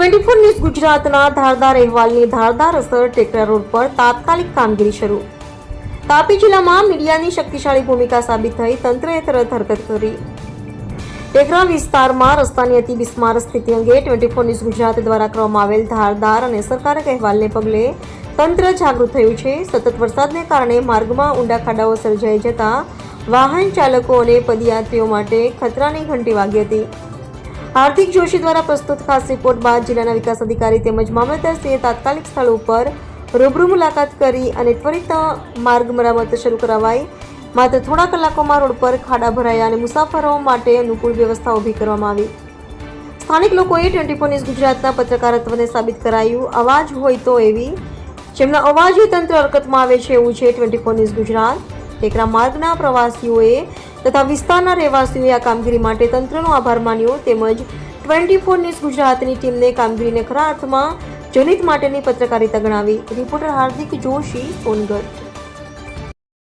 Twenty four news ગુજરાતના ધારદાર અહેવાલની ધારદાર અસર ટેકરા road પર તાત્કાલિક કામગીરી શરૂ. તાપી જિલ્લામાં મીડિયાની શક્તિશાળી ભૂમિકા સાબિત થઈ, તંત્રએ તરત હરકત કરી. ટેકરા વિસ્તારમાં રસ્તાની અતિ બિસ્માર સ્થિતિ અંગે ટ્વેન્ટી ફોર ન્યૂઝ ગુજરાત દ્વારા કરવામાં આવેલ ધારદાર અને અસરકારક અહેવાલને પગલે તંત્ર જાગૃત થયું છે. સતત વરસાદને કારણે માર્ગમાં ઊંડા ખાડાઓ સર્જાઈ જતા વાહન ચાલકો અને પદયાત્રીઓ માટે ખતરાની ઘંટી વાગી હતી. હાર્દિક જોશી દ્વારા પ્રસ્તુત ખાસ રિપોર્ટ બાદ જિલ્લાના વિકાસ અધિકારી તેમજ મામલતદારશ્રીએ તાત્કાલિક સ્થળ ઉપર રૂબરૂ મુલાકાત કરી અને ત્વરિત માર્ગ મરામત શરૂ કરાવાઈ. માત્ર થોડા કલાકોમાં રોડ પર ખાડા ભરાયા અને મુસાફરો માટે અનુકૂળ વ્યવસ્થા ઊભી કરવામાં આવી. સ્થાનિક લોકોએ ટ્વેન્ટી ફોર ન્યૂઝ ગુજરાતના પત્રકારત્વને સાબિત કરાયું. અવાજ હોય તો એવી. જેમના અવાજે તંત્ર હરકતમાં આવે છે એવું છે ટ્વેન્ટી ફોર ન્યૂઝ ગુજરાત. ટેકરા માર્ગના પ્રવાસીઓએ તથા વિસ્તારના રહેવાસીઓએ આ કામગીરી માટે તંત્રનો આભાર માન્યો તેમજ ટ્વેન્ટી ફોર ન્યૂઝ ગુજરાતની ટીમને કામગીરીને ખરા અર્થમાં જનિત માટેની પત્રકારિતા ગણાવી. રિપોર્ટર હાર્દિક જોશી સોનગઢ.